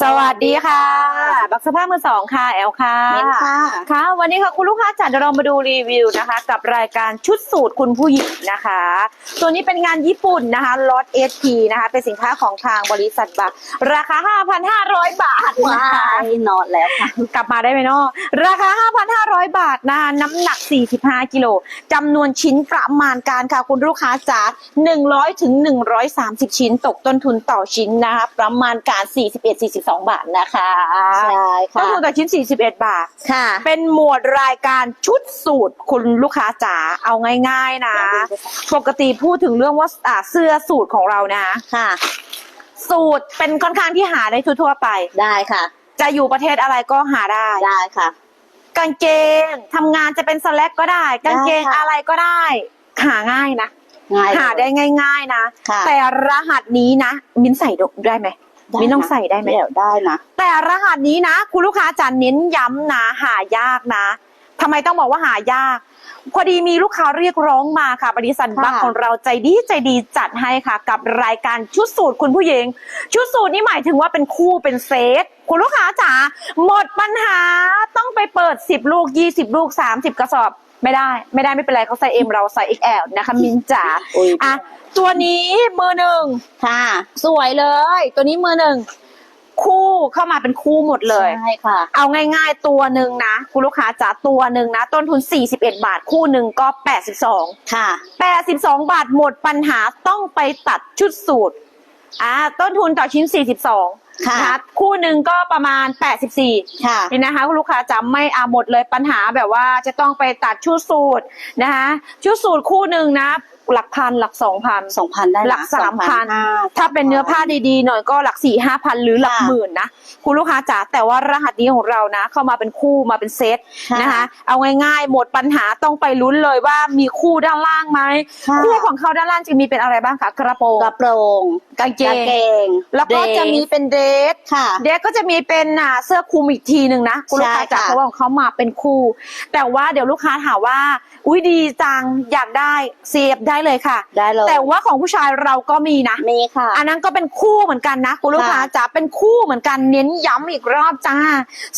สวัสดีค่ะ บักสภาพมือสองค่ะ แอลค่ะเม้นค่ะ ค่ะ วันนี้ค่ะคุณลูกค้าจัดเรามาดูรีวิวนะคะ กับรายการชุดสูตรคุณผู้หญิงนะคะ ตัวนี้เป็นงานญี่ปุ่นนะคะล็อตเอทีนะคะ เป็นสินค้าของทางบริษัทบัก ราคา 5,500 บาทว้านะคะยนอนแล้วค่ะ กลับมาได้ไหมเนาะราคา 5,500 บาทนะคะน้ำหนัก 45 กิโลจำนวนชิ้นประมาณการค่ะ คุณลูกค้าจ๋า100ถึง130 ชิ้น ตกต้นทุนต่อชิ้นนะคะ ประมาณการ 41-42บาทนะคะใช่ต้นค่ะทุนต่อชิ้น 41 บาท ค่ะเป็นหมวดรายการชุดสูตรคุณลูกค้าจ๋าเอาง่าย ๆนะ ปกติพูดถึงเรื่องว่าอ่าเสื้อสูตรของเรานะค่ะ สูตรเป็นค่อนข้างที่หาได้ทั่วๆไป ได้ค่ะ จะอยู่ประเทศอะไรก็หาได้ ได้ค่ะ กางเกงทำงานจะเป็นสแลกก็ได้ กางเกงได้ค่ะ อะไรก็ได้ หาง่ายนะง่ายเลยหาได้ง่าย ๆนะ ค่ะแต่รหัสนี้นะ มินใส่ได้ไหมได้ มินต้องนะใส่ได้ไหมเดี๋ยวได้นะ แต่รหัสนี้นะ คุณลูกค้าจะเน้นย้ำนะหายากนะทำไมต้องบอกว่าหายาก พอดีมีลูกค้าเรียกร้องมาค่ะบริษัทค่ะบัคของเราใจดีใจดีจัดให้ค่ะ กับรายการชุดสูตรคุณผู้หญิง ชุดสูตรนี่หมายถึงว่าเป็นคู่เป็นเซตคุณลูกค้าจ๋าหมดปัญหาต้องไปเปิด 10 ลูก 20 ลูก 30 กระสอบ ไม่ได้ ไม่ได้ไม่เป็นไรเขาใส่เอ็มเราใส่ XL นะคะมินจ๋าอุ้ยอะตัวนี้มือหนึ่งค่ะ สวยเลย ตัวนี้มือหนึ่งคู่เข้ามาเป็นคู่หมดเลยใช่ค่ะ เอาง่ายๆตัวหนึ่งนะคุณลูกค้าจ๋าตัวหนึ่งนะ ต้นทุน 41 บาท คู่หนึ่งก็ 82 ค่ะ 82 บาทหมดปัญหาต้องไปตัดชุดสูตรอ่าต้นทุนต่อชิ้น 42 ค่ะนคู่หนึ่งก็ประมาณ 84 ค่ะ นี่นะคะคุณลูกค้าจำไม่อาหมดเลยปัญหาแบบว่าจะต้องไปตัดชุดสูตรนะคะชุดสูตรคู่หนึ่งนะ หลักพันหลักสองพันสองพันได้นะหลัก3,000 2,500 ถ้าเป็นเนื้อผ้าดีๆหน่อยก็หลักสี่ห้าพันหรือหลักค่ะหมื่นนะคุณลูกค้าจ๋าแต่ว่ารหัสนี้ของเรานะ เข้ามาเป็นคู่มาเป็นเซตค่ะนะคะ เอาง่ายๆ หมดปัญหาต้องไปลุ้นเลยว่ามีคู่ด้านล่างไหมค่ะ คู่ของเขาด้านล่างจะมีเป็นอะไรบ้างคะกระโปรงกระโปรงกางเกกางงเกงแล้วก็จะมีเป็นเดรสค่ะ เด็กก็จะมีเป็นอ่าเสื้อคลุมอีกทีหนึ่งนะคุณลูกค้าใช่จ๋าค่ะ เพราะว่าของเขามาเป็นคู่ แต่ว่าเดี๋ยวลูกค้าถามว่า อุ้ยดีจังอยากได้เสียบได้เลยค่ะ ได้เลย แต่ว่าของผู้ชายเราก็มีนะ มีค่ะ อันนั้นก็เป็นคู่เหมือนกันนะคุณลูกค้าค่ะจ๋าเป็นคู่เหมือนกันเน้นย้ำอีกรอบจ้า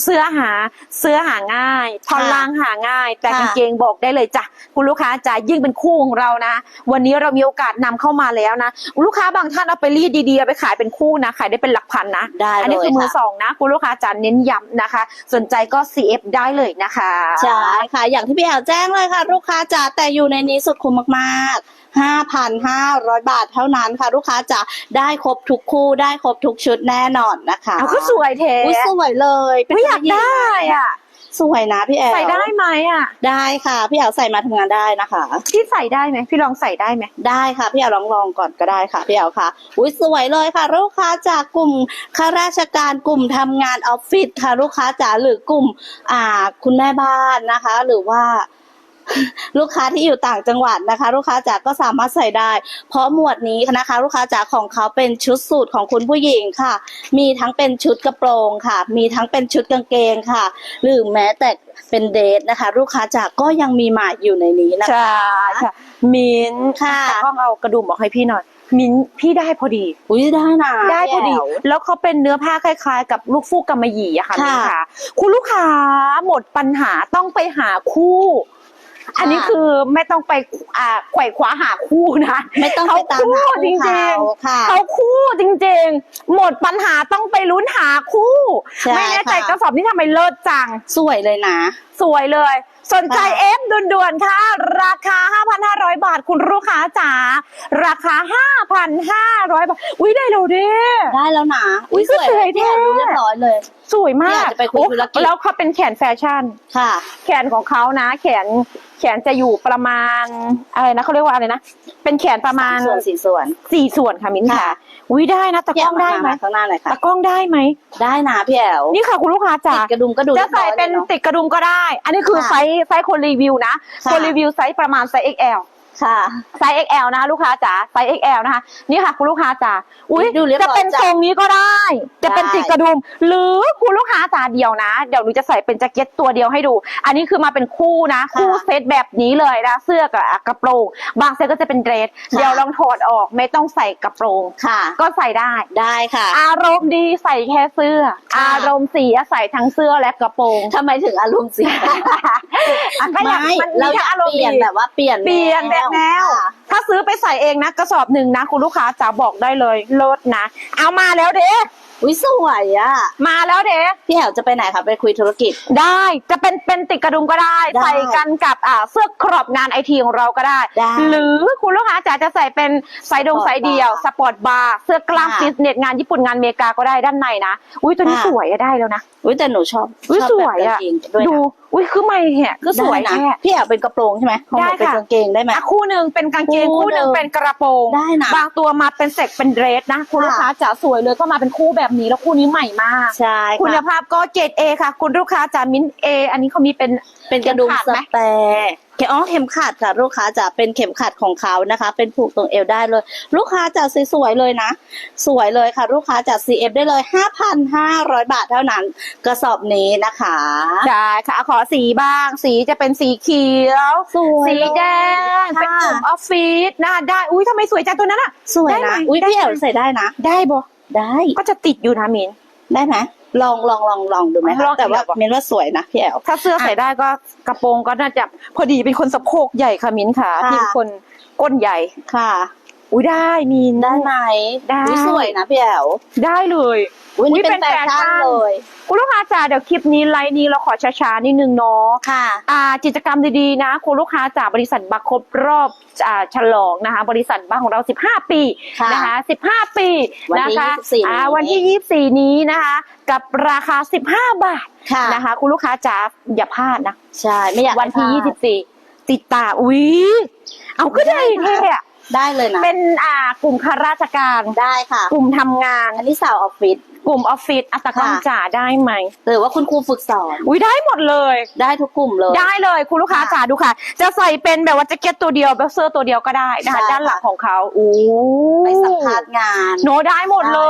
เสื้อหาเสื้อหาง่ายท่อนล่างหาง่าย แต่ค่ะกางเกงบอกได้เลยจ้ะคุณลูกค้าจ๋ายิ่งเป็นคู่ของเรานะ วันนี้เรามีโอกาสนำเข้ามาแล้วนะ ลูกค้าบางท่านเอาไปรีดดีๆเอาไปขายเป็นคู่นะขายได้เป็นหลักพันนะได้อันเลนี้ยคือมือค่ะสองนะคุณลูกค้าจ๋าเน้นย้ำนะคะ สนใจก็ CF ได้เลยนะคะใช่ค่ะ อย่างที่พี่แอลแจ้งเลยค่ะ ลูกค้าจ๋าแต่อยู่ในนี้สุดคุ้มมากๆ 5,500 บาทเท่านั้นค่ะ ลูกค้าจ๋าได้ครบทุกคู่ได้ครบทุกชุดแน่นอนนะคะเอาก็สวยเทอุ้ยสวยเลยเป็นไม่อยากได้อะสวยนะพี่แอลใส่ได้ไหมอะ ได้ค่ะ พี่แอลใส่มาทำงานได้นะคะ พี่ใส่ได้ไหมพี่ลองใส่ได้ไหมได้ค่ะ พี่แอลลองลองก่อนก็ได้ค่ะพี่แอลค่ะอุ้ยสวยเลยค่ะ ลูกค้าจากกลุ่มข้าราชการกลุ่มทำงานออฟฟิศค่ะ ลูกค้าจ๋าหรือกลุ่ม อ่า คุณแม่บ้านนะคะ หรือว่า ลูกค้าที่อยู่ต่างจังหวัดนะคะ ลูกค้าจ๋าก็สามารถใส่ได้ เพราะหมวดนี้นะคะ ลูกค้าจ๋าของเขาเป็นชุดสูทของคุณผู้หญิงค่ะ มีทั้งเป็นชุดกระโปรงค่ะ มีทั้งเป็นชุดกางเกงค่ะ หรือแม้แต่เป็นเดทนะคะ ลูกค้าจ๋าก็ยังมีมาอยู่ในนี้นะคะใช่ค่ะมิ้นท์ค่ะแต่ต้องเอากระดุมออกให้พี่หน่อยมิ้นท์พี่ได้พอดี อุ้ยได้นะได้พอดีพี่แอลแล้วเขาเป็นเนื้อผ้าคล้าย ๆ กับลูกฟูกกำมะหยี่อะค่ะค่ะมิ้นท์ค่ะคุณลูกค้าหมดปัญหาต้องไปหาคู่ค่ะ อันนี้คือไม่ต้องไปอ่าไขว่คว้าหาคู่นะไม่ต้องไปตามหาเขาคู่จริงๆเขาค่ะเขาคู่จริง ๆ หมดปัญหาต้องไปลุ้นหาคู่ใช่ไม่แน่ใจค่ะกระสอบนี้ทำไมเลิศจัง สวยเลยนะ สวยเลย สนใจค่ะเอฟด่วนๆค่ะ ราคา 5,500 บาทคุณลูกค้าจ๋าราคา 5,500 บาทอุ้ยได้แล้วเด้ได้แล้วนะอุ๊ยสวยสวยพี่แอลแท้รู้เรียบร้อยเลย สวยมากเนี่ยจะไปคุยโอ้ธุรกิจ แล้วเขาเป็นแขนแฟชั่น ค่ะ แขนของเขานะ แขนแขนจะอยู่ประมาณอะไรนะเขาเรียกว่าอะไรนะเป็นแขนประมาณส่วนสี่ส่วน สี่ส่วนค่ะมิ้นค่ะค่ะ อุ้ยได้นะตะกล้องได้ไหมพี่แลข้างหน้าหน่อยค่ะ ตะกล้องได้ไหมได้นะพี่แอลนี่ค่ะคุณลูกค้าจ๋า ติดกระดุมก็ดูจะใส่เป็นรียบร้อยลยอะติดกระดุมก็ได้ อันนี้คือค่ะไซส์ไซส์คนรีวิวนะค่ะคนรีวิวไซส์ประมาณไซส์ XL ค่ะไซส์ XL นะคะลูกค้าจ๋าไซส์ XL นะคะนี่ค่ะคุณลูกค้าจ๋าอุ้ยดูเรียบร้จะอยเป็นจ้ะทรงนี้ก็ได้ จะเป็นได้ติดกระดุม หรือคุณลูกค้าจ๋าเดียวนะ เดี๋ยวหนูจะใส่เป็นแจ็คเก็ตตัวเดียวให้ดู อันนี้คือมาเป็นคู่นะคู่เซตแบบนี้เลยนะเสื้อกับกระโปรง บางเซตก็จะเป็นเดรสเดี๋ยวลองถอดออกไม่ต้องใส่กระโปรง ค่ะ ก็ใส่ได้ ได้ค่ะ อารมณ์ดีใส่แค่เสื้อ ค่ะ อารมณ์เสียใส่ทั้งเสื้อและกระโปรง ทำไมถึงอารมณ์เสียอะก็ไม่อยากมันเรามีอยากอารมณ์เปลี่ยนดีแบบว่าเปลี่ยนเปลี่ยนแบบแนวค่ะ ถ้าซื้อไปใส่เองนะกระสอบหนึ่งนะ คุณลูกค้าจะบอกได้เลยลดนะ เอามาแล้วเด้อุ้ยสวยอะมาแล้วเด้พี่แหวจะไปไหนคะไปคุยธุรกิจ ได้จะเป็นเป็นติดกระดุมก็ได้ได้ใส่กันกับอ่าเสื้อครอบงานไอทีของเราก็ได้ได้หรือคุณลูกค้าจ๋าจะใส่เป็นไซส์ดงสปอร์ตไซส์เดียวบาร์สปอร์ตบาร์เสื้อกล้ามค่ะฟิตเนสงานญี่ปุ่นงานอเมริกาก็ได้ด้านในนะอุ้ยตัวนี้ค่ะสวยอะได้แล้วนะอุ้ยแต่หนูชอบอุ้ยชอบสแบบวยอะกางเกงด้วยดูนะอุ้ยคือไม่แหะก็สวยได้นะแค่พี่แหวเป็นกระโปรงใช่ไหมของหได้นูเป็นค่ะกางเกงได้ไหมอะคู่หนึ่งเป็นกางเกงคู่คู่หนึ่งหนึ่งเป็นกระโปรงได้นะบางตัวมาเป็นเซ็กเป็นเดรสนะ คุณค่ะลูกค้าจ๋าสวยเลยก็มาเป็นคู่แบบนี้แล้วคู่นี้ใหม่มากใช่คุณค่ะภาพก็เกรดเอค่ะ คุณลูกค้าจ๋ามิ้นเออันนี้เขามีเป็นเป็นกระดุมเข็มขัดสไหมแตร์เข็ม อ๋อเข็มขัดค่ะ ลูกค้าจะเป็นเข็มขัดของเขานะคะ เป็นผูกตรงเอวได้เลย ลูกค้าจะสวยๆเลยนะ สวยเลยค่ะ ลูกค้าจะ CF ได้เลย 5,500 บาทเท่านั้น กระสอบนี้นะคะใช่ค่ะขอสีบ้าง สีจะเป็นสีเขียวสวยสีแดงค่ะเป็นกลุ่มออฟฟิศนะได้อุ้ยทำไมสวยจังตัวนั้นอะสวยได้ไหมนะอุ้ยได้พี่แอลไหมใส่ได้นะ ได้บ่ได้ก็จะติดอยู่นะมินได้ไหม ลองลองลองลองดูไหมลคะองแต่ว่าเดี๋ยวบอกเมนว่าสวยนะพี่แอล ถ้าเสื้อใส่ได้ก็กระโปรงก็น่าจะพอดีเป็นคนสะโพกใหญ่ค่ะมินค่ะค่ะที่เป็นคนก้นใหญ่ ค่ะอุ้ยได้มินได้ไหมได้ อุ๊ยสวยนะพี่แอลได้เลยอุ้ยอุ๊ยนี่เป็นเป็นแฟแฟชั่ชั่นนเลย คุณลูกค้าจ๋าเดี๋ยวคลิปนี้ไลน์นี้เราขอช้าๆนิดนึงเนาะค่ะอ่ากิจกรรมดีๆนะ คุณลูกค้าจากบริษัทบัคครบรอบอ่าฉลองนะคะ บริษัทบัคของเรา 15 ปีค่ะนะคะ 15 ปีวันนะที่คะ24อ่านี้วันที่ 24 นี้นะคะ กับราคา 15 บาทค่ะ นะคะ คุณลูกค้าจ๋าอย่าพลาดนะ ใช่ ไม่อยากวันที่ให้พลาด24 ติดตามอุ้ยเอาก็ได้เท่อะได้เลยนะ เป็นอ่ากลุ่มข้าราชการ ได้ค่ะ กลุ่มทำงาน อันนี้สาวออฟฟิศ กลุ่มออฟฟิศอัตกรรมค่ะ จ๋าได้ไหมหรือว่าคุณครูฝึกสอนอุ้ยได้หมดเลย ได้ทุกกลุ่มเลย ได้เลยคุณลูกค้าค่ะจ๋าดูค่ะ จะใส่เป็นแบบว่าแจ็คเก็ตตัวเดียวแบบเสื้อตัวเดียวก็ได้นะคะใช่ด้านหลังของเขาโอ้ไปสัมภาษณ์งานโนได้หมดได้เล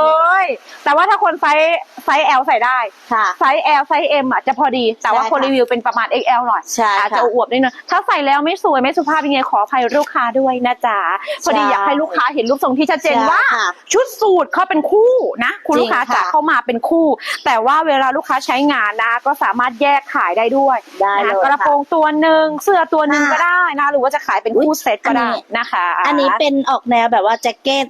ย แต่ว่าถ้าคนไซส์ไซส์ L ใส่ได้ ค่ะ ไซส์ L ไซส์ M อะจะพอดี แต่ว่าใช่คนค่ะรีวิวเป็นประมาณ XL หน่อย ใช่อาจค่ะจะอวบนิดนึงถ้าใส่แล้วไม่สวยไม่สุภาพยังไงขออภัยลูกค้าด้วยนะจ๊ะ พอดีใช่อยากให้ลูกค้าเห็นรูปทรงที่ชัดเจนใช่ว่าค่ะชุดสูทเขาเป็นคู่นะ คุณจริงลูกค้าจ๋าค่ะเข้ามาเป็นคู่ แต่ว่าเวลาลูกค้าใช้งานนะ ก็สามารถแยกขายได้ด้วยได้นะเลยกระโปรค่ะงตัวหนึ่งเสื้อตัวหนึ่งค่ะก็ได้นะหรือว่าจะขายเป็นอุ๊ยคู่เซ็ตก็ได้อันนี้นะคะ อันนี้เป็นออกแนวแบบว่าแจ็คเก็ต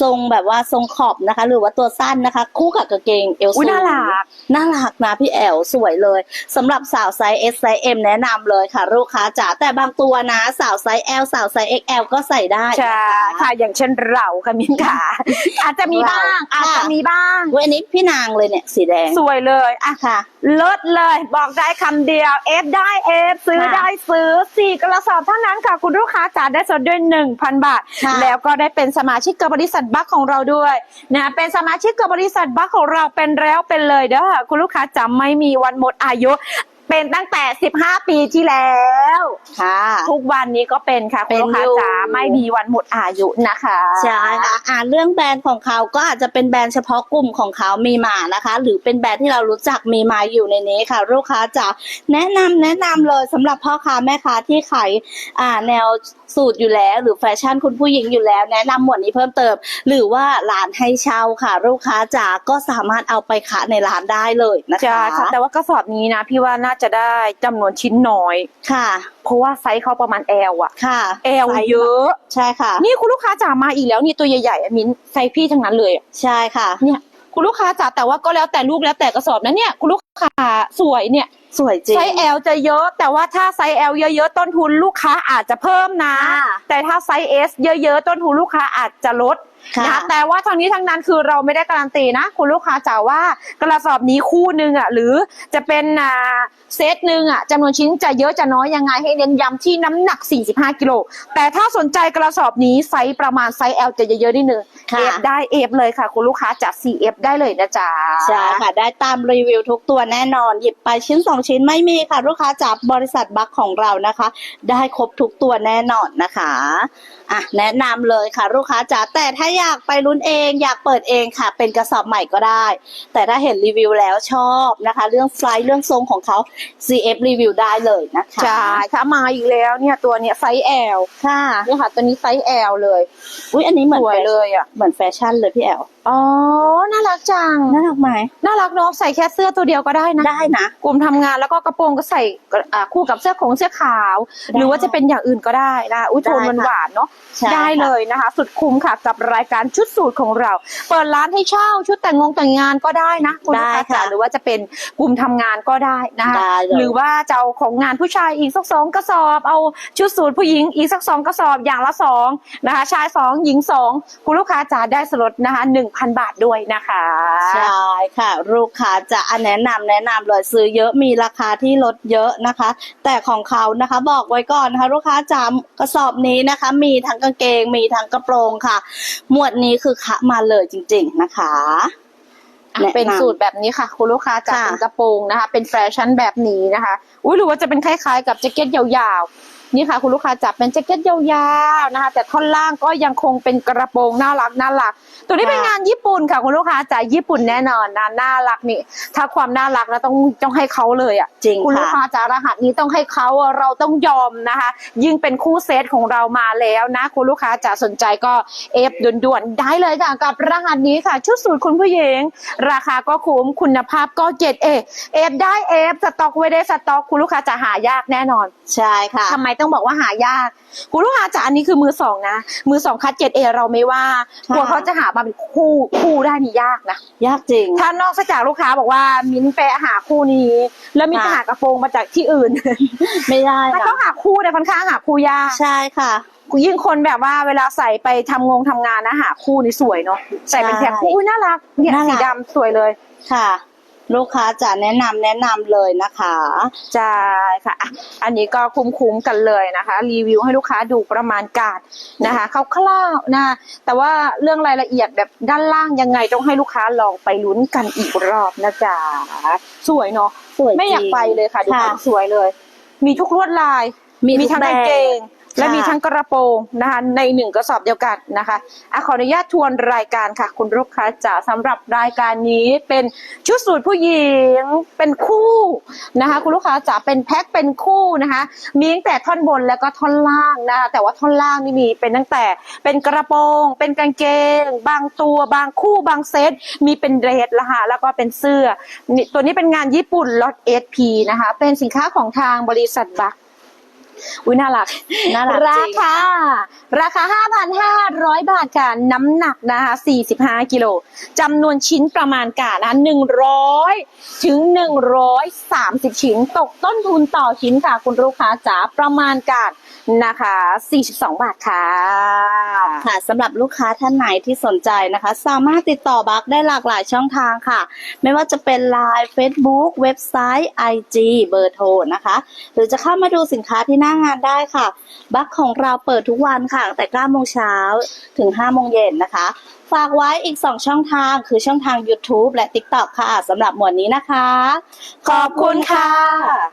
ทรงแบบว่าทรงขอบนะคะ หรือว่าตัวสั้นนะคะ คู่กับกางเกงเอลอุ้ยสูน่ารักน่ารักนะพี่แอลสวยเลยสำหรับสาวไซส์ S ไซส์ M แนะนำเลยค่ะ ลูกค้าจ๋าแต่บางตัวนะ สาวไซส์ L สาวไซส์ XL ก็ใส่ได้ใช่นะคะค่ะอย่างเช่นเราค่ะมินค่ะอาจจะมีบ้างเราอาจจะค่ะมีบ้างเว้ยอันนี้พี่นางเลยเนี่ยสีแดงสวยเลยอะค่ะเลิศเลยบอกได้คำเดียวเอฟได้เอฟซื้อค่ะได้ซื้อสี่กระสอบเท่านั้นค่ะคุณลูกค้าจ๋าได้ส่วนด้วยหนึ่งพันบาทค่ะแล้วก็ได้เป็นสมาชิกกับบริษัทบัคของเราด้วยนะเป็นสมาชิกกับบริษัทบัคของเราเป็นแล้วเป็นเลยเด้อคุณลูกค้าจะไม่มีวันหมดอายุ เป็นตั้งแต่ 15 ปีที่แล้ว ค่ะ ทุกวันนี้ก็เป็นค่ะคุณลูกค้าเป็นอยู่ จ๋าไม่มีวันหมดอายุนะคะใช่ค่ะอ่าเรื่องแบรนด์ของเขาก็อาจจะเป็นแบรนด์เฉพาะกลุ่มของเขามีมานะคะ หรือเป็นแบรนด์ที่เรารู้จักมีมาอยู่ในนี้ค่ะ ลูกค้าจะแนะนำแนะนำเลยสำหรับพ่อค้าแม่ค้าที่ขายอ่าแนวสูตรอยู่แล้ว หรือแฟชั่นคุณผู้หญิงอยู่แล้ว แนะนำหมวดนี้เพิ่มเติม หรือว่าร้านให้เช่าค่ะ ลูกค้าจ๋าก็สามารถเอาไปขายในร้านได้เลยนะคะ ใช่ค่ะแต่ว่ากระสอบนี้นะ พี่ว่าน่าจะได้จำนวนชิ้นน้อย ค่ะ เพราะว่าไซส์เขาประมาณ L อะค่ะ L เยอะ ใช่ค่ะ นี่คุณลูกค้าจ๋ามาอีกแล้วนี่ตัวใหญ่ๆอะมิ้นไซส์พี่ทั้งนั้นเลยอะใช่ค่ะ เนี่ยคุณลูกค้าจ๋าแต่ว่าก็แล้วแต่ลูกแล้วแต่กระสอบนะเนี่ยคุณลูกค้าสวยเนี่ย สวยจริง ไซส์ L จะเยอะ แต่ว่าถ้าไซส์ L เยอะๆ ต้นทุนลูกค้าอาจจะเพิ่มนะค่ะแต่ถ้าไซส์ S เยอะๆ ต้นทุนลูกค้าอาจจะลดค่ะนะแต่ว่าทางนี้ทางนั้นคือเราไม่ได้การันตีนะ คุณลูกค้าจ๋าว่ากระสอบนี้คู่หนึ่งอะหรือจะเป็นอ่าเซตหนึ่งอะจำนวนชิ้นจะเยอะจะน้อยยังไงให้เน้นย้ำที่น้ำหนัก 45 กิโลแต่ถ้าสนใจกระสอบนี้ไซส์ประมาณไซส์ L จะเยอะๆนิดนึงค่ะ F ได้ F เลยค่ะ คุณลูกค้าจาก CF ได้เลยนะจ๊ะใช่ค่ะ ได้ตามรีวิวทุกตัวแน่นอน หยิบไปชิ้นสองชิ้นไม่มีค่ะ ลูกค้าจากบริษัทบัคของเรานะคะ ได้ครบทุกตัวแน่นอนนะคะอะแนะนำเลยค่ะ ลูกค้าจ๋าแต่ถ้าอยากไปลุ้นเอง อยากเปิดเองค่ะ เป็นกระสอบใหม่ก็ได้ แต่ถ้าเห็นรีวิวแล้วชอบนะคะ เรื่องไฟล์เรื่องทรงของเขา CF รีวิวได้เลยนะคะใช่ค่ะมาอีกแล้วเนี่ยตัวเนี้ยไซส์ L ค่ะเนี่ยค่ะ ตัวนี้ไซส์ L เลย อุ้ยอันนี้เหมือนสวยเลยอะ เหมือนแฟชั่นเลยพี่แอล อ๋อ น่ารักจัง น่ารักไหมน่ารักเนาะใส่แค่เสื้อตัวเดียวก็ได้นะ ได้นะกลุ่มทำงานแล้วก็กระโปรงก็ใส่อ่าคู่กับเสื้อของเสื้อขาว ได้หรือว่าจะเป็นอย่างอื่นก็ได้นะอุ้ยโทนได้ค่ะหวานๆเนาะ ใช่ได้ค่ะเลยนะคะ สุดคุ้มค่ะกับรายการชุดสูตรของเรา เปิดร้านให้เช่าชุดแต่งงงแต่งงานก็ได้นะคุณลูกค้าจ๋าหรือว่าจะเป็นกลุ่มทำงานก็ได้นะคะได้เลย หรือว่าจะเอาของงานผู้ชายอีกสักสองกระสอบ เอาชุดสูตรผู้หญิงอีกสักสองกระสอบอย่างละสองนะคะ ชายสองหญิงสองคุณลูกค้าจ๋าได้สลดนะคะหนึ่งพันบาทด้วยนะคะ ใช่ค่ะ ลูกค้าจะอันแนะนำแนะนำเลยซื้อเยอะมีราคาที่ลดเยอะนะคะ แต่ของเขานะคะบอกไว้ก่อนนะคะลูกค้าจำกระสอบนี้นะคะ มีทั้งกางเกงมีทั้งกระโปรงค่ะ หมวดนี้คือคะมาเลยจริง ๆนะคะแนะนำเป็นสูตรแบบนี้ค่ะ คุณลูกค้าจะค่ะเป็นกระโปรงนะคะ เป็นแฟชั่นแบบนี้นะคะ อุ้ยหรือว่าจะเป็นคล้ายๆ กับแจ็คเก็ตยาวๆนี่ค่ะคุณลูกค้าจับเป็นแจ็คเก็ตยาวๆนะคะ แต่ท่อนล่างก็ยังคงเป็นกระโปรงน่ารักน่ารัก ตัวนี้เป็นงานญี่ปุ่นค่ะคุณลูกค้าจากญี่ปุ่นแน่นอนนะน่ารักนี่ ถ้าความน่ารักนะต้องต้องให้เขาเลยอะจริงคุณลูกค่ะค้าจากรหัสนี้ต้องให้เขาอะเราต้องยอมนะคะ ยิ่งเป็นคู่เซตของเรามาแล้วนะ คุณลูกค้าจะสนใจก็เอฟด่วนๆได้เลยค่ะกับรหัสนี้ค่ะ ชุดสูตรคุณผู้หญิง ราคาก็คุ้มคุณภาพก็เจ็ดเอเอฟได้เอฟสต็อกไว้ได้สต็อก คุณลูกค้าจะหายากแน่นอน ใช่ค่ะทำไมต้องบอกว่าหายาก คุณลูกค้าจ๋าอันนี้คือมือสองนะ มือสองคัดเจ็ดเอเราไม่ว่าค่ะกลัวเขาจะหามาเป็นคู่คู่ได้นี่ยากนะ ยากจริง ถ้านอกจากลูกค้าบอกว่ามิ้นท์ไปหาคู่นี้ แล้วมิ้นท์ค่ะจะหากระโปรงมาจากที่อื่น ไม่ได้ถ้านะเขาหาคู่เนี่ยค่อนข้างหาคู่ยากใช่ค่ะยิ่งคนแบบว่าเวลาใส่ไปทำงงทำงานนะหาคู่นี่สวยเนาะใส่เป็นแพ็คคู่อุ๊ยน่ารักเนี่ยน่ารัสีกดำสวยเลยค่ะ ลูกค้าจะแนะนำแนะนำเลยนะคะ ใช่ค่ะอะ อันนี้ก็คุ้มๆกันเลยนะคะ รีวิวให้ลูกค้าดูประมาณการนะคะคร่าวๆนะแต่ว่าเรื่องรายละเอียดแบบด้านล่างยังไงต้องให้ลูกค้าลองไปลุ้นกันอีกรอบนะจ๊ะสวยเนาะสวยไม่อยากจริงไปเลยค่ะดูค่ะ ความสวยเลย มีทุกลวดลายมีทุกทั้งกางเกง แบบและค่ะมีทั้งกระโปรงนะคะในหนึ่งกระสอบเดียวกันนะคะอะขออนุญาตทวนรายการค่ะ คุณลูกค้าจ๋าสำหรับรายการนี้เป็นชุดสูตรผู้หญิงเป็นคู่นะคะ คุณลูกค้าจ๋าเป็นแพ็คเป็นคู่นะคะมีตั้งแต่ท่อนบนแล้วก็ท่อนล่างนะคะแต่ว่าท่อนล่างนี่มีเป็นตั้งแต่เป็นกระโปรงเป็นกางเกง บางตัวบางคู่บางเซตมีเป็นเดรสละค่ะแล้วก็เป็นเสื้อนี่ตัวนี้เป็นงานญี่ปุ่นล็อต SP นะคะเป็นสินค้าของทางบริษัทบัค อุ้ยน่ารักน่ารักจริงราคาราคา 5,500 บาทค่ะน้ำหนักนะคะ 45 กิโลจำนวนชิ้นประมาณการนะคะ100 ถึง 130 ชิ้น ตกต้นทุนต่อชิ้นค่ะคุณลูกค้าจ๋าประมาณการนะคะ 42 บาทค่ะ ค่ะสำหรับลูกค้าท่านไหนที่สนใจนะคะ สามารถติดต่อบัคได้หลากหลายช่องทางค่ะ ไม่ว่าจะเป็น Line Facebook เว็บไซต์ IG เบอร์โทรนะคะ หรือจะเข้ามาดูสินค้าที่หน้างานได้ค่ะ บัคของเราเปิดทุกวันค่ะตั้งแต่9โมงเช้าถึง5โมงเย็นนะคะ ฝากไว้อีก 2 ช่องทางคือช่องทาง YouTube และ TikTok ค่ะสำหรับหมวดนี้นะคะ ขอบคุณค่ะ